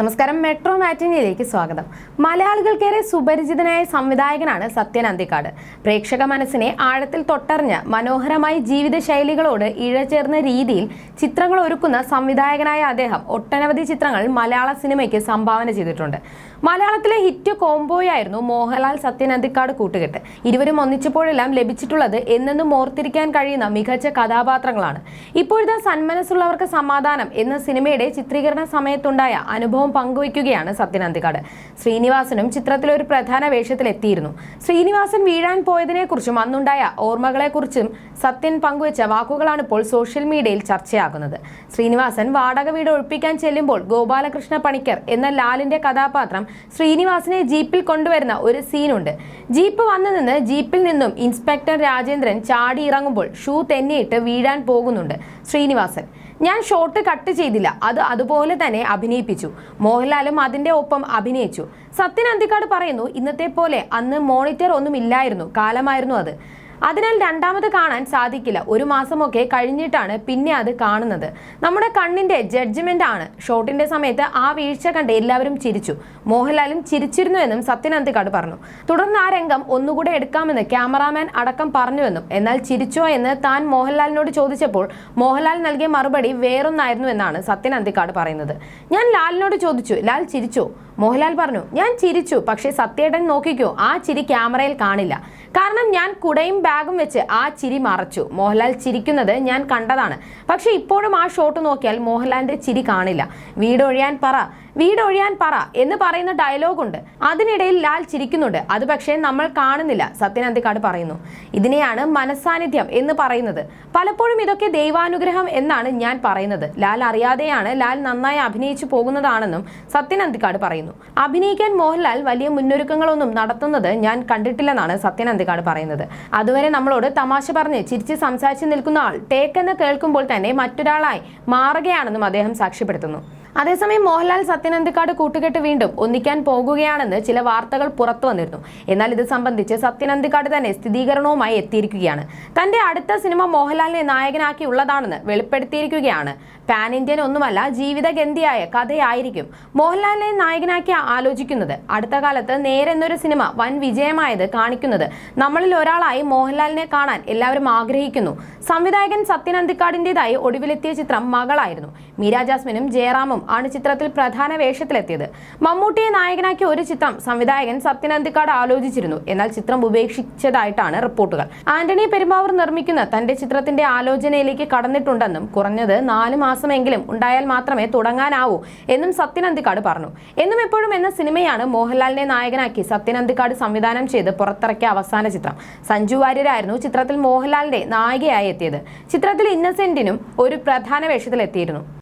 നമസ്കാരം. മെട്രോ മാറ്റിനിയിലേക്ക് സ്വാഗതം. മലയാളികൾക്കേറെ സുപരിചിതനായ സംവിധായകനാണ് സത്യൻ അന്തിക്കാട്. പ്രേക്ഷക മനസ്സിനെ ആഴത്തിൽ തൊട്ടറിഞ്ഞ് മനോഹരമായ ജീവിതശൈലികളോട് ഇഴചേർന്ന രീതിയിൽ ചിത്രങ്ങൾ ഒരുക്കുന്ന സംവിധായകനായ അദ്ദേഹം ഒട്ടനവധി ചിത്രങ്ങൾ മലയാള സിനിമയ്ക്ക് സംഭാവന ചെയ്തിട്ടുണ്ട്. മലയാളത്തിലെ ഹിറ്റ് കോംബോയായിരുന്നു മോഹൻലാൽ സത്യൻ അന്തിക്കാട് കൂട്ടുകെട്ട്. ഇരുവരും ഒന്നിച്ചപ്പോഴെല്ലാം ലഭിച്ചിട്ടുള്ളത് എന്നെന്നും ഓർത്തിരിക്കാൻ കഴിയുന്ന മികച്ച കഥാപാത്രങ്ങളാണ്. ഇപ്പോഴത്തെ സന്മനസ്സുള്ളവർക്ക് സമാധാനം എന്ന സിനിമയുടെ ചിത്രീകരണ സമയത്തുണ്ടായ അനുഭവം പങ്കുവയ്ക്കുകയാണ് സത്യൻ അന്തിക്കാട്. ശ്രീനിവാസനും ചിത്രത്തിൽ ഒരു പ്രധാന വേഷത്തിലെത്തിയിരുന്നു. ശ്രീനിവാസൻ വീഴാൻ പോയതിനെക്കുറിച്ചും അന്നുണ്ടായ ഓർമ്മകളെക്കുറിച്ചും സത്യൻ പങ്കുവച്ച വാക്കുകളാണ് ഇപ്പോൾ സോഷ്യൽ മീഡിയയിൽ ചർച്ചയാകുന്നത്. ശ്രീനിവാസൻ വാടക വീട് ഒഴിപ്പിക്കാൻ ചെല്ലുമ്പോൾ ഗോപാലകൃഷ്ണ പണിക്കർ എന്ന ലാലിന്റെ കഥാപാത്രം ശ്രീനിവാസനെ ജീപ്പിൽ കൊണ്ടുവരുന്ന ഒരു സീനുണ്ട്. ജീപ്പ് വന്നു നിന്ന് ജീപ്പിൽ നിന്നും ഇൻസ്പെക്ടർ രാജേന്ദ്രൻ ചാടി ഇറങ്ങുമ്പോൾ ഷൂ തെന്നിയിട്ട് വീഴാൻ പോകുന്നുണ്ട് ശ്രീനിവാസൻ. ഞാൻ ഷോട്ട് കട്ട് ചെയ്തില്ല. അത് അതുപോലെ തന്നെ അഭിനയിപ്പിച്ചു. മോഹൻലാലും അതിന്റെ ഒപ്പം അഭിനയിച്ചു. സത്യൻ അന്തിക്കാട് പറയുന്നു ഇന്നത്തെ പോലെ അന്ന് മോണിറ്റർ ഒന്നും ഇല്ലായിരുന്നു കാലമായിരുന്നു അത്. അതിനാൽ രണ്ടാമത് കാണാൻ സാധിക്കില്ല. ഒരു മാസമൊക്കെ കഴിഞ്ഞിട്ടാണ് പിന്നെ അത് കാണുന്നത്. നമ്മുടെ കണ്ണിന്റെ ജഡ്ജ്മെന്റ് ആണ്. ഷോട്ടിന്റെ സമയത്ത് ആ വീഴ്ച കണ്ട് എല്ലാവരും ചിരിച്ചു. മോഹൻലാലും ചിരിച്ചിരുന്നു എന്നും സത്യനന്ദിക്കാട് പറഞ്ഞു. തുടർന്ന് ആ രംഗം ഒന്നുകൂടെ എടുക്കാമെന്ന് ക്യാമറാമാൻ അടക്കം പറഞ്ഞുവെന്നും എന്നാൽ ചിരിച്ചോ എന്ന് താൻ മോഹൻലാലിനോട് ചോദിച്ചപ്പോൾ മോഹൻലാൽ നൽകിയ മറുപടി വേറൊന്നായിരുന്നു എന്നാണ് സത്യനന്ദിക്കാട് പറയുന്നത്. ഞാൻ ലാലിനോട് ചോദിച്ചു ലാൽ ചിരിച്ചോ? മോഹൻലാൽ പറഞ്ഞു ഞാൻ ചിരിച്ചു പക്ഷേ സത്യേട്ടൻ നോക്കിക്കോ ആ ചിരി ക്യാമറയിൽ കാണില്ല. കാരണം ഞാൻ കുടയും ബാഗും വെച്ച് ആ ചിരി മറച്ചു. മോഹൻലാൽ ചിരിക്കുന്നത് ഞാൻ കണ്ടതാണ്. പക്ഷേ ഇപ്പോഴും ആ ഷോട്ട് നോക്കിയാൽ മോഹൻലാലിന്റെ ചിരി കാണില്ല. വീടൊഴിയാൻ പറ വീടൊഴിയാൻ പറ എന്ന് പറയുന്ന ഡയലോഗ് ഉണ്ട്. അതിനിടയിൽ ലാൽ ചിരിക്കുന്നുണ്ട്. അത് പക്ഷേ നമ്മൾ കാണുന്നില്ല സത്യൻ അന്തിക്കാട് പറയുന്നു. ഇതിനെയാണ് മനസാന്നിധ്യം എന്ന് പറയുന്നത്. പലപ്പോഴും ഇതൊക്കെ ദൈവാനുഗ്രഹം എന്നാണ് ഞാൻ പറയുന്നത്. ലാൽ അറിയാതെയാണ് ലാൽ നന്നായി അഭിനയിച്ചു പോകുന്നതാണെന്നും സത്യൻ അന്തിക്കാട് പറയുന്നു. അഭിനയിക്കാൻ മോഹൻലാൽ വലിയ മുന്നൊരുക്കങ്ങളൊന്നും നടത്തുന്നത് ഞാൻ കണ്ടിട്ടില്ലെന്നാണ് സത്യൻ അന്തിക്കാട് പറയുന്നത്. അതുവരെ നമ്മളോട് തമാശ പറഞ്ഞ് ചിരിച്ച് സംസാരിച്ച് നിൽക്കുന്ന ആൾ ടേക്കെന്ന് കേൾക്കുമ്പോൾ തന്നെ മറ്റൊരാളായി മാറുകയാണെന്നും അദ്ദേഹം സാക്ഷ്യപ്പെടുത്തുന്നു. അതേസമയം മോഹൻലാൽ സത്യനന്ദിക്കാട് കൂട്ടുകെട്ട് വീണ്ടും ഒന്നിക്കാൻ പോകുകയാണെന്ന് ചില വാർത്തകൾ പുറത്തു വന്നിരുന്നു. എന്നാൽ ഇത് സംബന്ധിച്ച് സത്യനന്ദിക്കാട് തന്നെ സ്ഥിരീകരണവുമായി എത്തിയിരിക്കുകയാണ്. തന്റെ അടുത്ത സിനിമ മോഹൻലാലിനെ നായകനാക്കി ഉള്ളതാണെന്ന് വെളിപ്പെടുത്തിയിരിക്കുകയാണ്. പാൻ ഇന്ത്യൻ ഒന്നുമല്ല ജീവിതഗന്ധിയായ കഥയായിരിക്കും മോഹൻലാലിനെ നായകനാക്കി ആലോചിക്കുന്നത്. അടുത്ത കാലത്ത് നേരെന്നൊരു സിനിമ വൻ വിജയമായത് കാണിക്കുന്നത് നമ്മളിൽ ഒരാളായി മോഹൻലാലിനെ കാണാൻ എല്ലാവരും ആഗ്രഹിക്കുന്നു. സംവിധായകൻ സത്യനന്ദിക്കാടിന്റെതായി ഒടുവിലെത്തിയ ചിത്രം മകളായിരുന്നു. മീര ജാസ്മിനും ജയറാമും ആണ് ചിത്രത്തിൽ പ്രധാന വേഷത്തിലെത്തിയത്. മമ്മൂട്ടിയെ നായകനാക്കിയ ഒരു ചിത്രം സംവിധായകൻ സത്യനന്ദിക്കാട് ആലോചിച്ചിരുന്നു. എന്നാൽ ചിത്രം ഉപേക്ഷിച്ചതായിട്ടാണ് റിപ്പോർട്ടുകൾ. ആന്റണി പെരുമാവൂർ നിർമ്മിക്കുന്ന തന്റെ ചിത്രത്തിന്റെ ആലോചനയിലേക്ക് കടന്നിട്ടുണ്ടെന്നും കുറഞ്ഞത് നാല് മാസമെങ്കിലും ഉണ്ടായാൽ മാത്രമേ തുടങ്ങാനാവൂ എന്നും സത്യനന്ദിക്കാട് പറഞ്ഞു. എന്നും എപ്പോഴും എന്ന സിനിമയാണ് മോഹൻലാലിനെ നായകനാക്കി സത്യനന്ദിക്കാട് സംവിധാനം ചെയ്ത് പുറത്തിറക്കിയ അവസാന ചിത്രം. സഞ്ജു വാര്യരായിരുന്നു ചിത്രത്തിൽ മോഹൻലാലിന്റെ നായികയായി എത്തിയത്. ചിത്രത്തിൽ ഇന്നസെന്റിനും ഒരു പ്രധാന വേഷത്തിലെത്തിയിരുന്നു.